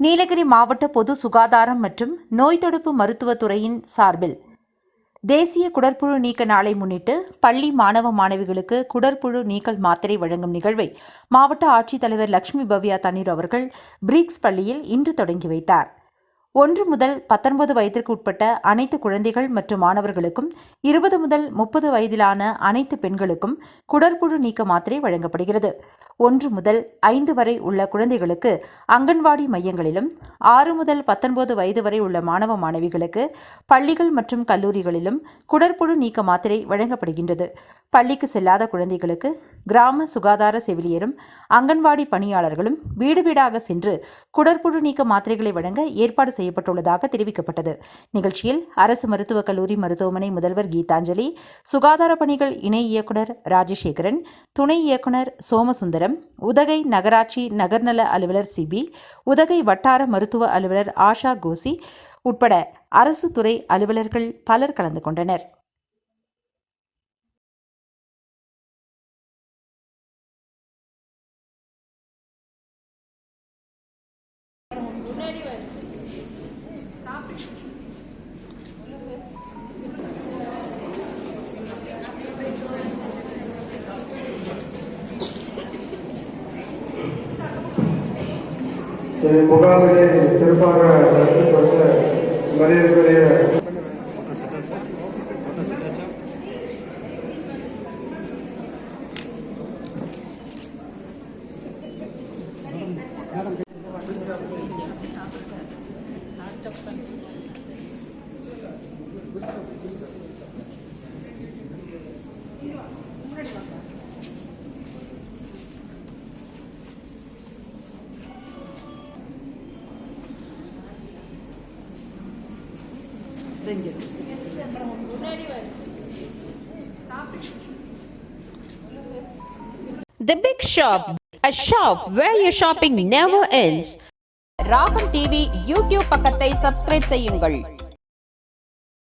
நீலகிரி மாவட்ட பொது சுகாதாரம் மற்றும் நோய் தடுப்பு மருத்துவத்துறையின் சார்பில் தேசிய குடற்புழு நீக்க நாளை முன்னிட்டு பள்ளி மாணவ மாணவிகளுக்கு குடற்புழு நீக்கல் மாத்திரை வழங்கும் நிகழ்வை மாவட்ட ஆட்சித்தலைவர் லட்சுமி பவ்யா தண்ணீர் அவர்கள் பிரிக்ஸ் பள்ளியில் இன்று தொடங்கி வைத்தார். ஒன்று முதல் பத்தொன்பது வயதிற்கு உட்பட்ட அனைத்து குழந்தைகள் மற்றும் மாணவர்களுக்கும் இருபது முதல் முப்பது வயதிலான அனைத்து பெண்களுக்கும் குடற்புழு நீக்க மாத்திரை வழங்கப்படுகிறது. ஒன்று முதல் ஐந்து வரை உள்ள குழந்தைகளுக்கு அங்கன்வாடி மையங்களிலும் ஆறு முதல் பத்தொன்பது வயது வரை உள்ள மாணவ மாணவிகளுக்கு பள்ளிகள் மற்றும் கல்லூரிகளிலும் குடற்புழு நீக்க மாத்திரை வழங்கப்படுகின்றது. பள்ளிக்கு செல்லாத குழந்தைகளுக்கு கிராம சுகாதார செவிலியரும் அங்கன்வாடி பணியாளர்களும் வீடு வீடாக சென்று குடற்புழு நீக்க மாத்திரைகளை வழங்க ஏற்பாடு செய்யப்பட்டுள்ளதாக தெரிவிக்கப்பட்டது. நிகழ்ச்சியில் அரசு மருத்துவக் கல்லூரி மருத்துவமனை முதல்வர் கீதாஞ்சலி சுகாதார பணிகள் இணை இயக்குனர் ராஜசேகரன் துணை இயக்குனர் சோமசுந்தரம் உதகை நகராட்சி நகர்நல அலுவலர் சிபி உதகை வட்டார மருத்துவ அலுவலர் ஆஷா கோசி உட்பட அரசு துறை அலுவலர்கள் பலர் கலந்து கொண்டனர். முகாமிலே சிறப்பாக The Big Shop, a shop where your shopping never ends. Raagam TV YouTube பக்கத்தை சப்ஸ்கிரைப் செய்யுங்கள்